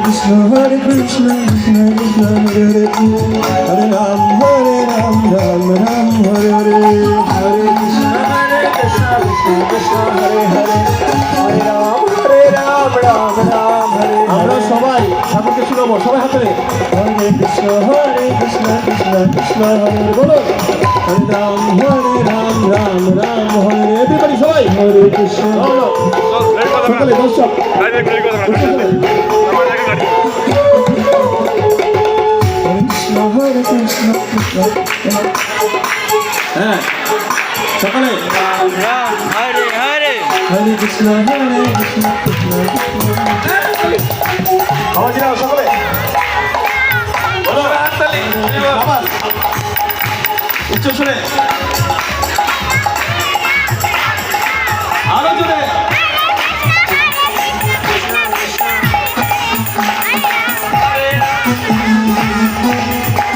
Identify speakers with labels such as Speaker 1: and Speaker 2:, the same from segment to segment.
Speaker 1: Krishna Hare Krishna Krishna Krishna Hare Hare Hare Ram Hare Ram Ram Ram Hare Hare Hare Krishna Hare Krishna Krishna Krishna Hare Hare Hare Ram Hare Ram Ram Ram Hare
Speaker 2: আমরা
Speaker 1: Hare
Speaker 2: সবাই ঠাকুরকে শুনাবো সবাই হাতে।
Speaker 1: Hare Krishna Hare Krishna Krishna Krishna Hare Hare
Speaker 2: বলো
Speaker 1: Hare Ram Hare Ram Ram Ram Hare Hare
Speaker 2: everybody সবাই
Speaker 1: Hare Krishna
Speaker 2: বলো সকালে দর্শক হ্যাঁ সকালে
Speaker 3: Hare Hare
Speaker 1: Hare Krishna Hare Krishna Krishna Krishna
Speaker 2: সকালে উচ্চ শুনে আরও জোরে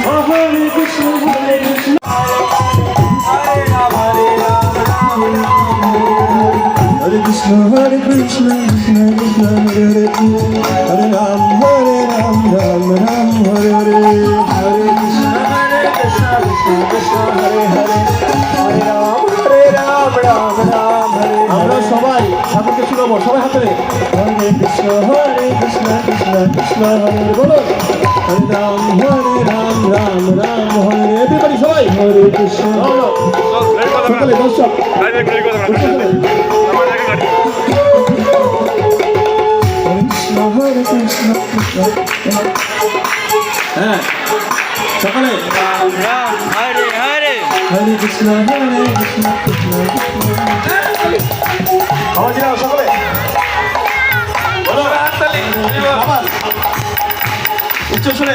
Speaker 1: Oh, Hare Hare Krishna, Krishna, Krishna Hare Hare, Hare Ram, Hare Ram, Ram Ram, Hare Hare, Hare Krishna, Hare Krishna, Krishna Krishna, Hare Hare, Hare Ram, Hare Ram, Ram Ram, Hare
Speaker 2: আমরা
Speaker 1: Hare.
Speaker 2: সবাই ঠাকুরকে শুনাবো সবাই হাতে।
Speaker 1: Hare Krishna, Hare Krishna, Krishna Krishna, Hare Hare,
Speaker 2: বলো
Speaker 1: Ram, Hare Ram, Ram Ram, Hare Hare,
Speaker 2: everybody সবাই
Speaker 1: Hare Krishna,
Speaker 2: বলো দর্শক হ্যাঁ সকালে
Speaker 3: Hare Hare
Speaker 1: Hare Krishna, Krishna Krishna.
Speaker 2: আওয়াজ নাও সকালে বলো আবার উচ্চ শুনে